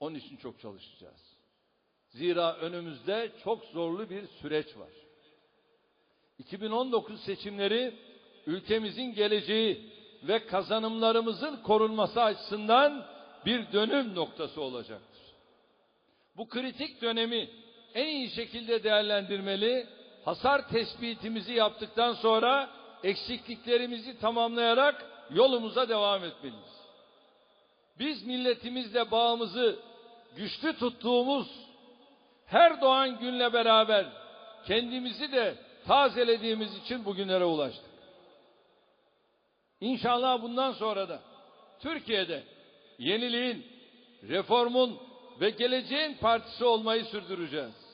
Onun için çok çalışacağız. Zira önümüzde çok zorlu bir süreç var. 2019 seçimleri ülkemizin geleceği ve kazanımlarımızın korunması açısından bir dönüm noktası olacaktır. Bu kritik dönemi en iyi şekilde değerlendirmeli, hasar tespitimizi yaptıktan sonra eksikliklerimizi tamamlayarak yolumuza devam etmeliyiz. Biz milletimizle bağımızı güçlü tuttuğumuz her doğan günle beraber kendimizi de tazelediğimiz için bugünlere ulaştık. İnşallah bundan sonra da Türkiye'de yeniliğin, reformun ve geleceğin partisi olmayı sürdüreceğiz.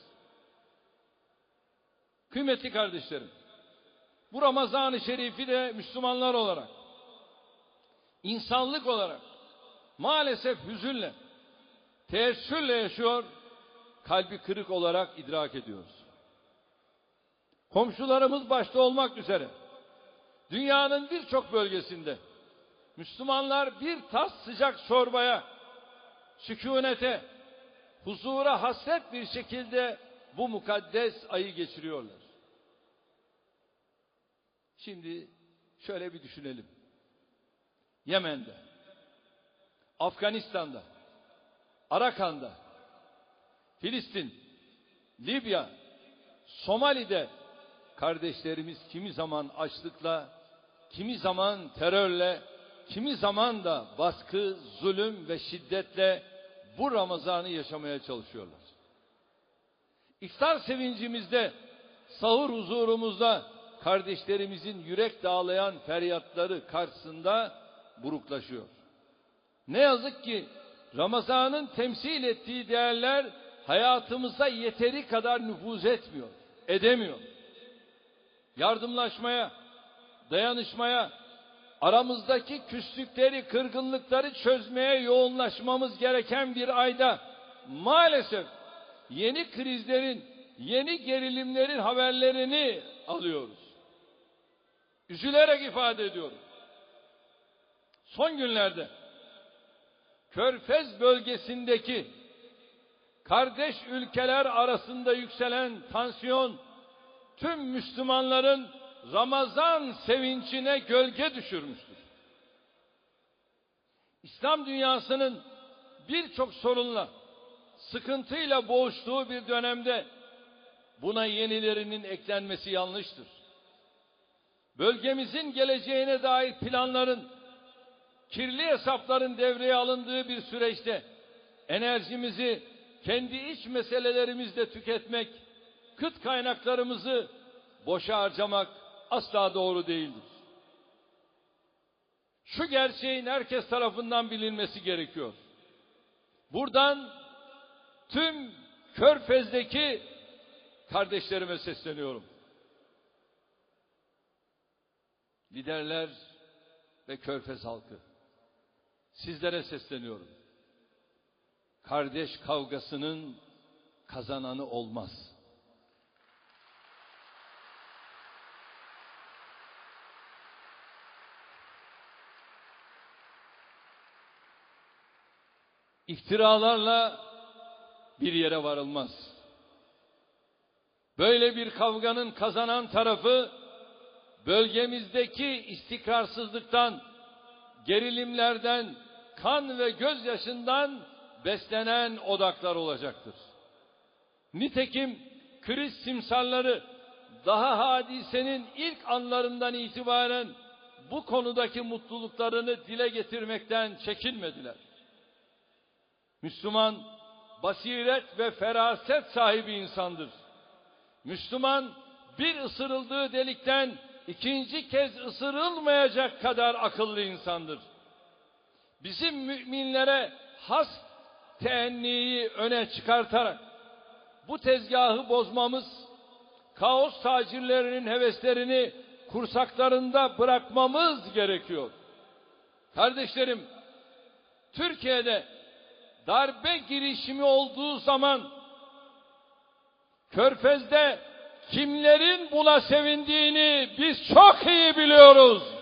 Kıymetli kardeşlerim, bu Ramazan-ı Şerif'i de Müslümanlar olarak, insanlık olarak maalesef hüzünle, teessürle yaşıyor, kalbi kırık olarak idrak ediyoruz. Komşularımız başta olmak üzere dünyanın birçok bölgesinde Müslümanlar bir tas sıcak çorbaya, sükunete, huzura hasret bir şekilde bu mukaddes ayı geçiriyorlar. Şimdi şöyle bir düşünelim. Yemen'de, Afganistan'da, Arakan'da, Filistin, Libya, Somali'de kardeşlerimiz kimi zaman açlıkla, kimi zaman terörle, kimi zaman da baskı, zulüm ve şiddetle bu Ramazan'ı yaşamaya çalışıyorlar. İftar sevincimizde, sahur huzurumuzda kardeşlerimizin yürek dağlayan feryatları karşısında buruklaşıyor. Ne yazık ki Ramazan'ın temsil ettiği değerler hayatımıza yeteri kadar nüfuz etmiyor, edemiyor. Yardımlaşmaya, dayanışmaya, aramızdaki küslükleri, kırgınlıkları çözmeye yoğunlaşmamız gereken bir ayda maalesef yeni krizlerin, yeni gerilimlerin haberlerini alıyoruz. Üzülerek ifade ediyorum. Son günlerde Körfez bölgesindeki kardeş ülkeler arasında yükselen tansiyon tüm Müslümanların Ramazan sevincine gölge düşürmüştür. İslam dünyasının birçok sorunla, sıkıntıyla boğuştuğu bir dönemde buna yenilerinin eklenmesi yanlıştır. Bölgemizin geleceğine dair planların, kirli hesapların devreye alındığı bir süreçte enerjimizi kendi iç meselelerimizde tüketmek, kıt kaynaklarımızı boşa harcamak asla doğru değildir. Şu gerçeğin herkes tarafından bilinmesi gerekiyor. Buradan tüm Körfez'deki kardeşlerime sesleniyorum. Liderler ve Körfez halkı sizlere sesleniyorum. Kardeş kavgasının kazananı olmaz. İftiralarla bir yere varılmaz. Böyle bir kavganın kazanan tarafı bölgemizdeki istikrarsızlıktan, gerilimlerden, kan ve gözyaşından beslenen odaklar olacaktır. Nitekim kriz simsarları daha hadisenin ilk anlarından itibaren bu konudaki mutluluklarını dile getirmekten çekinmediler. Müslüman basiret ve feraset sahibi insandır. Müslüman bir ısırıldığı delikten ikinci kez ısırılmayacak kadar akıllı insandır. Bizim müminlere has teenniyi öne çıkartarak bu tezgahı bozmamız, kaos tacirlerinin heveslerini kursaklarında bırakmamız gerekiyor. Kardeşlerim, Türkiye'de darbe girişimi olduğu zaman Körfez'de kimlerin buna sevindiğini biz çok iyi biliyoruz.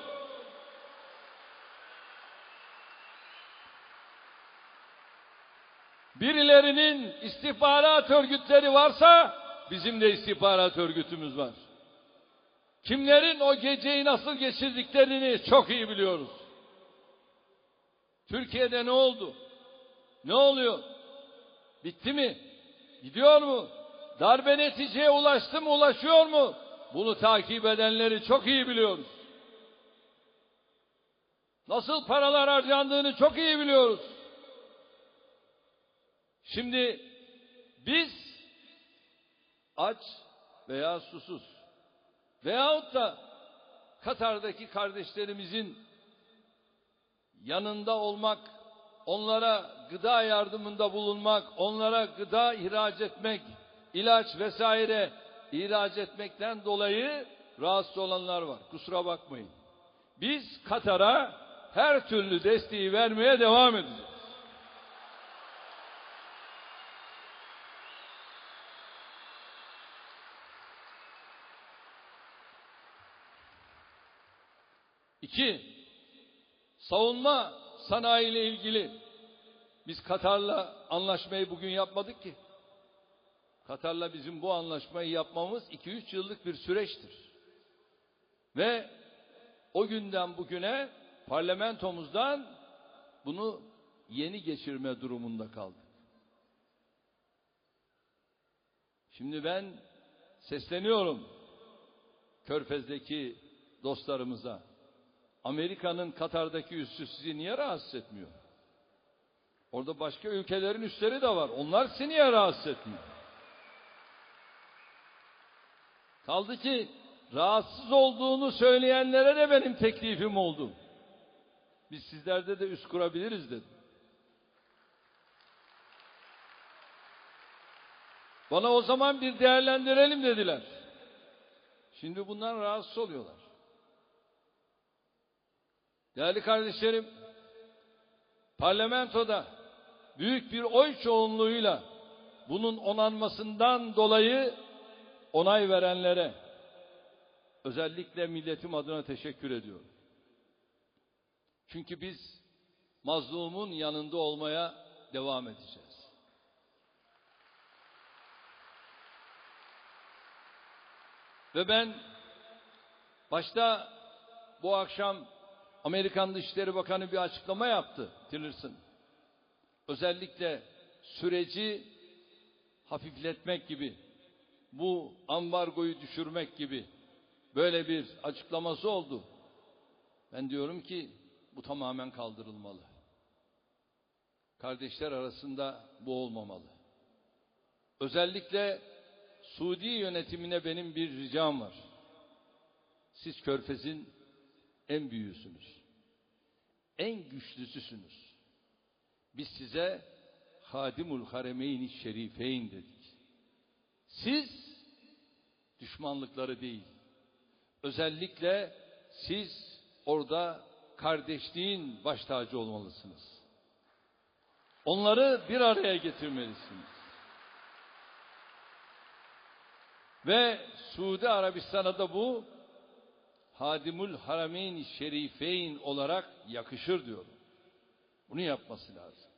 Birilerinin istihbarat örgütleri varsa bizim de istihbarat örgütümüz var. Kimlerin o geceyi nasıl geçirdiklerini çok iyi biliyoruz. Türkiye'de ne oldu? Ne oluyor? Bitti mi? Gidiyor mu? Darbe neticeye ulaştı mı, ulaşıyor mu? Bunu takip edenleri çok iyi biliyoruz. Nasıl paralar harcandığını çok iyi biliyoruz. Şimdi biz aç veya susuz veyahut da Katar'daki kardeşlerimizin yanında olmak, onlara gıda yardımında bulunmak, onlara gıda ihraç etmek, ilaç vesaire ihraç etmekten dolayı rahatsız olanlar var. Kusura bakmayın. Biz Katar'a her türlü desteği vermeye devam edeceğiz. İki, savunma sanayi ile ilgili biz Katar'la anlaşmayı bugün yapmadık ki. Katar'la bizim bu anlaşmayı yapmamız 2-3 yıllık bir süreçtir. Ve o günden bugüne parlamentomuzdan bunu yeni geçirme durumunda kaldık. Şimdi ben sesleniyorum Körfez'deki dostlarımıza. Amerika'nın Katar'daki üssü sizi niye rahatsız etmiyor? Orada başka ülkelerin üsleri de var. Onlar sizi niye rahatsız etmiyor? Kaldı ki rahatsız olduğunu söyleyenlere de benim teklifim oldu. Biz sizlerde de üst kurabiliriz dedim. Bana o zaman bir değerlendirelim dediler. Şimdi bundan rahatsız oluyorlar. Değerli kardeşlerim, parlamentoda büyük bir oy çoğunluğuyla bunun onanmasından dolayı onay verenlere özellikle milletim adına teşekkür ediyorum. Çünkü biz mazlumun yanında olmaya devam edeceğiz. Ve ben başta bu akşam Amerikan Dışişleri Bakanı bir açıklama yaptı Tillerson. Özellikle süreci hafifletmek gibi, bu ambargoyu düşürmek gibi böyle bir açıklaması oldu. Ben diyorum ki bu tamamen kaldırılmalı. Kardeşler arasında bu olmamalı. Özellikle Suudi yönetimine benim bir ricam var. Siz Körfez'in en büyüğüsünüz. En güçlüsüsünüz. Biz size Hadimul Haremeyn Şerifeyn dedik. Siz düşmanlıkları değil. Özellikle siz orada kardeşliğin baş tacı olmalısınız. Onları bir araya getirmelisiniz. Ve Suudi Arabistan'a da bu Hadimul Harameyn Şerifeyn olarak yakışır diyor. Bunu yapması lazım.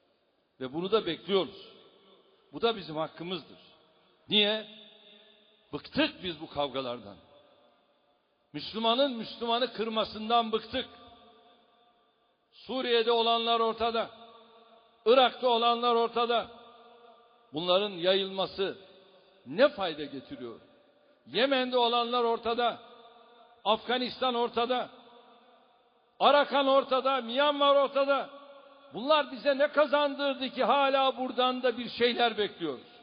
Ve bunu da bekliyoruz. Bu da bizim hakkımızdır. Niye? Bıktık biz bu kavgalardan. Müslümanın Müslümanı kırmasından bıktık. Suriye'de olanlar ortada. Irak'ta olanlar ortada. Bunların yayılması ne fayda getiriyor? Yemen'de olanlar ortada. Afganistan ortada. Arakan ortada, Myanmar ortada. Bunlar bize ne kazandırdı ki hala buradan da bir şeyler bekliyoruz.